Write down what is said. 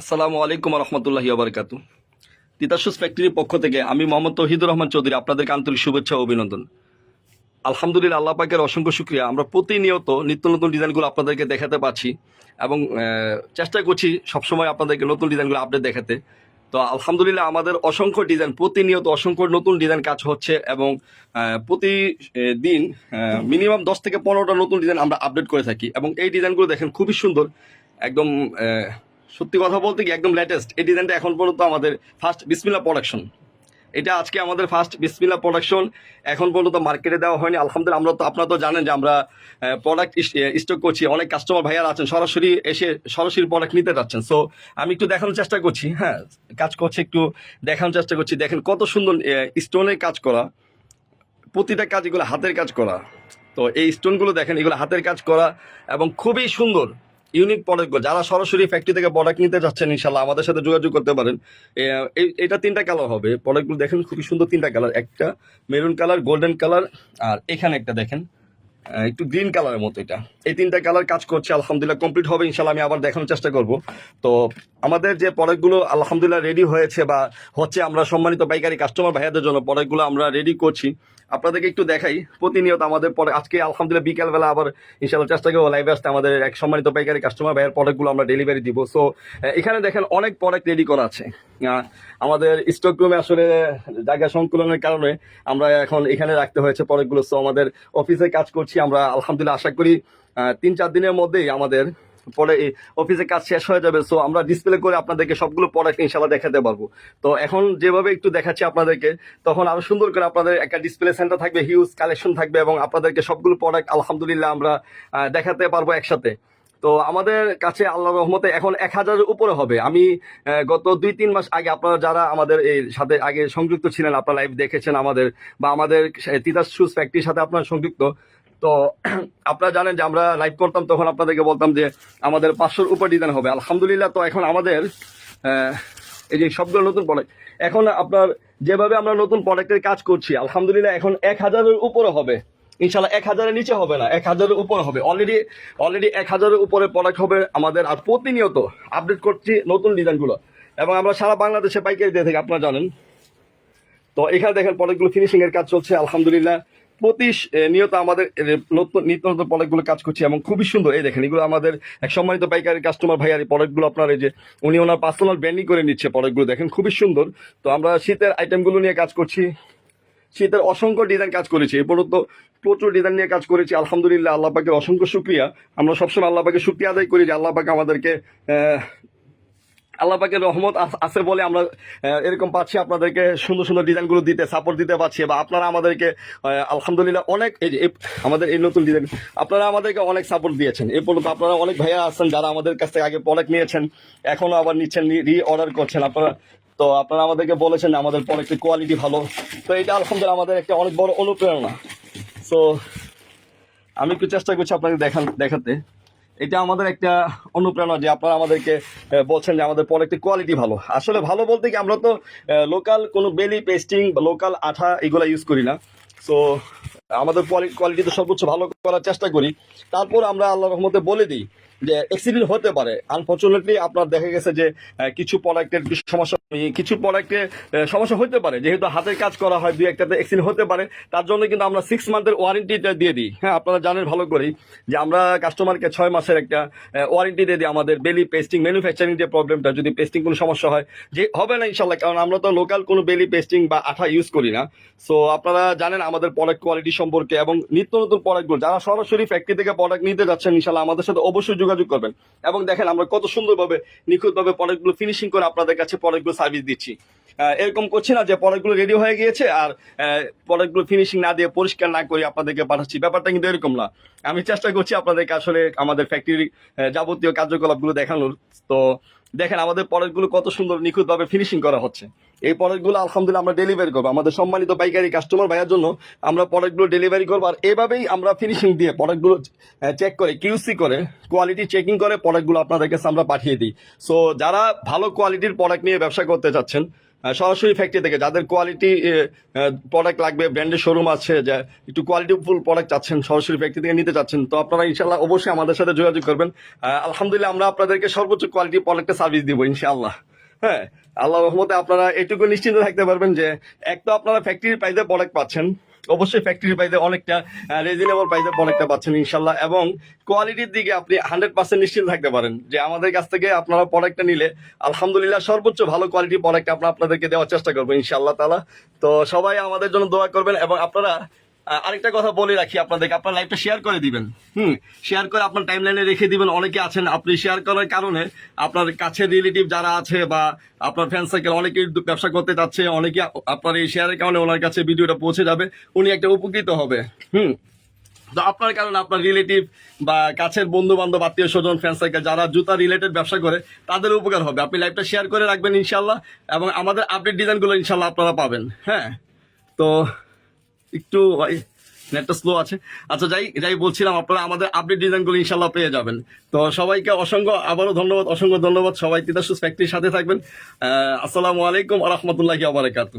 আসসালামু আলাইকুম রহমতুল্লাহি আবরকাতু তিতাসুস ফ্যাক্টরির পক্ষ থেকে আমি মোহাম্মদ তহিদুর রহমান চৌধুরী আপনাদেরকে আন্তরিক শুভেচ্ছা ও অভিনন্দন। আলহামদুলিল্লাহ আল্লাহ পাকের অসংখ্য শুক্রিয়া। আমরা প্রতিনিয়ত নিত্য নতুন ডিজাইনগুলো আপনাদেরকে দেখাতে পাচ্ছি এবং চেষ্টা করছি সবসময় আপনাদেরকে নতুন ডিজাইনগুলো আপডেট দেখাতে। তো আলহামদুলিল্লাহ আমাদের অসংখ্য ডিজাইন প্রতিনিয়ত অসংখ্য নতুন ডিজাইন কাজ হচ্ছে এবং আহ, প্রতি দিন মিনিমাম দশ থেকে পনেরোটা নতুন ডিজাইন আমরা আপডেট করে থাকি এবং এই ডিজাইনগুলো দেখেন খুবই সুন্দর। একদম সত্যি কথা বলতে কি একদম লেটেস্ট এই ডিজাইনটা এখন পর্যন্ত আমাদের ফার্স্ট বিসমিল্লা প্রোডাকশন এটা আজকে আমাদের ফার্স্ট বিসমিল্লা প্রোডাকশন এখন পর্যন্ত মার্কেটে দেওয়া হয়নি। আলহামদুলিল্লাহ, আমরা তো আপনারা তো জানেন যে আমরা প্রোডাক্ট স্টক করছি। অনেক কাস্টমার ভাইয়ারা আছেন, সরাসরি এসে সরাসরি প্রোডাক্ট নিতে যাচ্ছেন। সো আমি একটু দেখানোর চেষ্টা করছি হ্যাঁ? কাজ করছে একটু দেখানোর চেষ্টা করছি। দেখেন কত সুন্দর স্টোনের কাজ করা। প্রতিটা কাজ এগুলো হাতের কাজ করা। তো এই স্টোনগুলো দেখেন, এগুলো হাতের কাজ করা এবং খুবই সুন্দর। ইউনিক প্রোডাক্টগুলো যারা সরাসরি ফ্যাক্টরি থেকে প্রোডাক্ট নিতে চাচ্ছেন ইনশাল্লাহ আমাদের সাথে যোগাযোগ করতে পারেন। এটা তিনটা কালার হবে। প্রোডাক্টগুলো দেখেন খুবই সুন্দর তিনটা কালার একটা মেরুন কালার গোল্ডেন কালার আর এখানে একটা দেখেন। একটু গ্রিন কালারের মতো এটা। এই তিনটা কালার কাজ করছে, আলহামদুলিল্লাহ কমপ্লিট হবে ইনশাল্লাহ আমি আবার দেখানোর চেষ্টা করব। তো আমাদের যে প্রোডাক্টগুলো আলহামদুলিল্লাহ রেডি হয়েছে বা হচ্ছে আমরা সম্মানিত পাইকারি কাস্টমার ভাইয়াদের জন্য প্রোডাক্টগুলো আমরা রেডি করছি। আপনাদেরকে একটু দেখাই, প্রতিনিয়ত আমাদের পরে আজকে আলহামদুলিল্লাহ বিকালবেলা আবার ইনশাল্লাহ চেষ্টা করব লাইভে আসতে, আমাদের এক সম্মানিত পাইকারি কাস্টমার ভাইয়ের প্রোডাক্টগুলো আমরা ডেলিভারি দিব। সো এখানে দেখেন অনেক প্রোডাক্ট রেডি করা আছে। আমাদের স্টক রুমে আসলে জায়গা সংকুলনের কারণে আমরা এখন এখানে রাখতে হয়েছে প্রোডাক্টগুলো সো আমাদের অফিসে কাজ করছি, আমরা আলহামদুলিল্লাহ আশা করি তিন চার দিনের মধ্যেই আমাদের পরে অফিসে কাজ শেষ হয়ে যাবে। সো আমরা ডিসপ্লে করে আপনাদেরকে সবগুলো প্রোডাক্ট ইনশাল্লাহ দেখাতে পারব। তো, এখন যেভাবে একটু দেখাচ্ছি আপনাদেরকে, তখন আরও সুন্দর করে আপনাদের একটা ডিসপ্লে সেন্টার থাকবে হিউজ কালেকশন থাকবে এবং আপনাদেরকে সবগুলো প্রোডাক্ট আলহামদুলিল্লাহ আমরা দেখাতে পারব একসাথে। তো আমাদের কাছে আল্লাহ রহমতে এখন এক হাজারের উপরে হবে। আমি গত দুই, তিন মাস আগে আপনারা যারা আমাদের এই সাথে আগে সংযুক্ত ছিলেন, আপনারা লাইভ দেখেছেন আমাদের বা আমাদের তিতাস শুজ ফ্যাক্টরির সাথে আপনারা সংযুক্ত, তো আপনারা জানেন যে আমরা লাইভ করতাম তখন আপনাদেরকে বলতাম যে আমাদের পাঁচশোর উপর ডিজাইন হবে। আলহামদুলিল্লাহ তো এখন আমাদের এই যে সবগুলো নতুন প্রোডাক্ট এখন আপনার যেভাবে আমরা নতুন প্রোডাক্টের কাজ করছি, আলহামদুলিল্লাহ এখন এক হাজারের উপরে হবে। ইনশাল্লাহ এক হাজারের নিচে হবে না, এক হাজারের উপরে হবে। অলরেডি অলরেডি এক হাজারের উপরে প্রোডাক্ট হবে আমাদের। আর প্রতিনিয়ত আপডেট করছি নতুন ডিজাইনগুলো এবং আমরা সারা বাংলাদেশে পাইকারি দিয়ে থাকি, আপনারা জানেন। তো এখানে দেখেন প্রোডাক্টগুলো ফিনিশিংয়ের কাজ চলছে, আলহামদুলিল্লাহ। প্রতি নিয়ত আমাদের নতুন, নিত্য নতুন প্রোডাক্টগুলো কাজ করছি এবং খুবই সুন্দর। এই দেখেন, এগুলো আমাদের এক সম্মানিত পাইকারি কাস্টমার ভাই, আর এই প্রোডাক্টগুলো আপনার এই যে, উনি ওনার পার্সোনাল ব্র্যান্ডিং করে নিচ্ছে প্রোডাক্টগুলো দেখেন খুবই সুন্দর। তো আমরা শীতের আইটেমগুলো নিয়ে কাজ করছি। শীতের অসংখ্য ডিজাইন কাজ করেছি। এই পর্যন্ত প্রচুর ডিজাইন নিয়ে কাজ করেছি। আলহামদুলিল্লাহ আল্লাহ পাকের অসংখ্য শুক্রিয়া। আমরা সবসময় আল্লাহ পাকে শুক্রিয়া আদায় করি যে আল্লাহ পাকে আমাদেরকে আল্লাহ পাকের রহমত আছে বলে আমরা এরকম পাচ্ছি, আপনাদেরকে সুন্দর সুন্দর ডিজাইনগুলো দিতে সাপোর্ট দিতে পারছি বা আপনারা আমাদেরকে আলহামদুলিল্লাহ অনেক এই যে আমাদের এই নতুন ডিজাইন আপনারা আমাদেরকে অনেক সাপোর্ট দিয়েছেন। এই পর্যন্ত আপনারা অনেক ভাইয়া আছেন যারা আমাদের কাছ থেকে আগে প্রোডাক্ট নিয়েছেন এখনও আবার নিচ্ছেন রি অর্ডার করছেন। আপনারা তো আপনারা আমাদেরকে বলেছেন আমাদের প্রোডাক্টের কোয়ালিটি ভালো। তো এটা আলহামদুলিল্লাহ আমাদের একটা অনেক বড় অনুপ্রেরণা। সো আমি একটু চেষ্টা করছি আপনাকে দেখান, দেখাতে। এটা আমাদের একটা অনুপ্রেরণা যে আপনারা আমাদেরকে বলছেন যে আমাদের প্রোডাক্টের কোয়ালিটি ভালো। আসলে ভালো বলতে কি আমরা তো লোকাল কোনো বেলি পেস্টিং লোকাল আঠা এগুলো ইউজ করি না। সো আমাদের কোয়ালিটি তো সর্বোচ্চ ভালো করার চেষ্টা করি। তারপর আমরা আল্লাহ রহমতে বলে দিই যে অ্যাক্সিডেন্ট হতে পারে। আনফর্চুনেটলি আপনার দেখা গেছে যে কিছু প্রোডাক্টের সমস্যা, কিছু প্রোডাক্টে সমস্যা হতে পারে। যেহেতু হাতের কাজ করা হয়, দুই একটাতে অ্যাক্সিডেন্ট হতে পারে। তার জন্য কিন্তু আমরা সিক্স মান্থের ওয়ারেন্টিটা দিয়ে দিই। হ্যাঁ আপনারা জানেন ভালো করেই যে আমরা কাস্টমারকে ছয় মাসের একটা ওয়ারেন্টি দিয়ে দিই আমাদের বেলি পেস্টিং ম্যানুফ্যাকচারিং যে প্রবলেমটা যদি পেস্টিং কোনো সমস্যা হয়, যে হবে না ইনশাল্লাহ কারণ আমরা তো লোকাল কোনো বেলি পেস্টিং বা আঠা ইউজ করি না। সো আপনারা জানেন আমাদের প্রোডাক্ট কোয়ালিটি সম্পর্কে এবং নিত্য নতুন প্রোডাক্টগুলো যারা সরাসরি ফ্যাক্টরি থেকে প্রোডাক্ট নিতে যাচ্ছেন ইনশাল্লাহ আমাদের সাথে অবশ্যই যোগাযোগ করবেন। এবং দেখেন আমরা কত সুন্দরভাবে নিখুঁতভাবে প্রোডাক্টগুলো ফিনিশিং করে আপনাদের কাছে প্রোডাক্টগুলো সার্ভিস দিচ্ছি। এরকম করছি না যে প্রোডাক্টগুলো রেডি হয়ে গিয়েছে আর প্রোডাক্টগুলো ফিনিশিং না দিয়ে পরিষ্কার না করে আপনাদেরকে পাঠাচ্ছি। ব্যাপারটা কিন্তু এরকম না। আমি চেষ্টা করছি আপনাদেরকে আসলে আমাদের ফ্যাক্টরির যাবতীয় কার্যকলাপগুলো দেখানোর। তো দেখেন, আমাদের প্রোডাক্টগুলো কত সুন্দর নিখুঁতভাবে ফিনিশিং করা হচ্ছে। এই প্রোডাক্টগুলো আলহামদুলিল্লাহ আমরা ডেলিভারি করব। আমাদের সম্মানিত পাইকারি কাস্টমার ভাইয়ের জন্য আমরা প্রোডাক্টগুলো ডেলিভারি করব আর এভাবেই আমরা ফিনিশিং দিয়ে প্রোডাক্টগুলো চেক করে কিউসি করে কোয়ালিটি চেকিং করে প্রোডাক্টগুলো আপনাদের কাছে আমরা পাঠিয়ে দিই। সো যারা ভালো কোয়ালিটির প্রোডাক্ট নিয়ে ব্যবসা করতে চাচ্ছেন সরাসরি ফ্যাক্টরি থেকে, যাদের কোয়ালিটি প্রোডাক্ট লাগবে ব্র্যান্ডের শোরুম আছে, যে একটু কোয়ালিটিফুল প্রোডাক্ট চাচ্ছেন, সরাসরি ফ্যাক্টরি থেকে নিতে চাচ্ছেন, তো আপনারা ইনশাল্লাহ অবশ্যই আমাদের সাথে যোগাযোগ করবেন। আলহামদুলিল্লাহ আমরা আপনাদেরকে সর্বোচ্চ কোয়ালিটি প্রোডাক্টের সার্ভিস দিব, ইনশাআল্লাহ। হ্যাঁ আল্লাহ রহমতে আপনারা এটুকু নিশ্চিন্ত থাকতে পারবেন যে, এক তো আপনারা ফ্যাক্টরির প্রাইসে প্রোডাক্ট পাচ্ছেন অবশ্যই ফ্যাক্টরি প্রাইসে অনেকটা রিজনেবল প্রাইসে অনেকটা পাচ্ছেন ইনশাল্লাহ। এবং কোয়ালিটির দিকে আপনি হান্ড্রেড পার্সেন্ট নিশ্চিন্ত থাকতে পারেন যে আমাদের কাছ থেকে আপনারা প্রোডাক্টটা নিলে আলহামদুলিল্লাহ সর্বোচ্চ ভালো কোয়ালিটি প্রোডাক্ট আমরা আপনাদেরকে দেওয়ার চেষ্টা করব ইনশাল্লাহ তালা তো সবাই আমাদের জন্য দোয়া করবেন এবং আপনারা আরেকটা কথা বলে রাখি আপনাদেরকে, আপনার লাইভটা শেয়ার করে দিবেন। হুম শেয়ার করে আপনার টাইম লাইনে রেখে দিবেন। অনেকে আছেন, আপনি শেয়ার করার কারণে আপনার কাছে রিলেটিভ যারা আছে বা আপনার ফ্যান সার্কেল অনেকেই ব্যবসা করতে চাচ্ছে অনেকে আপনার এই শেয়ারের কারণে ওনার কাছে ভিডিওটা পৌঁছে যাবে, উনি একটা উপকৃত হবে। হুম, তো আপনার কারণে আপনার রিলেটিভ বা কাছের বন্ধু বান্ধব আত্মীয় স্বজন ফ্রেন্ড সার্কেল যারা জুতা রিলেটেড ব্যবসা করে, তাদের উপকার হবে। আপনি লাইভটা শেয়ার করে রাখবেন ইনশাল্লাহ এবং আমাদের আপডেট ডিজাইনগুলো ইনশাল্লাহ আপনারা পাবেন। হ্যাঁ তো একটু ভাই নেটটা স্লো আছে। আচ্ছা যাই যাই বলছিলাম, আপনারা আমাদের আপডেট ডিজাইনগুলো ইনশাল্লাহ পেয়ে যাবেন। তো সবাইকে অসংখ্য, আবারও ধন্যবাদ, অসংখ্য ধন্যবাদ। সবাই তিতাসুস ফ্যাক্টরির সাথে থাকবেন। আসসালামু আলাইকুম রহমতুল্লাহি আবরাকাতু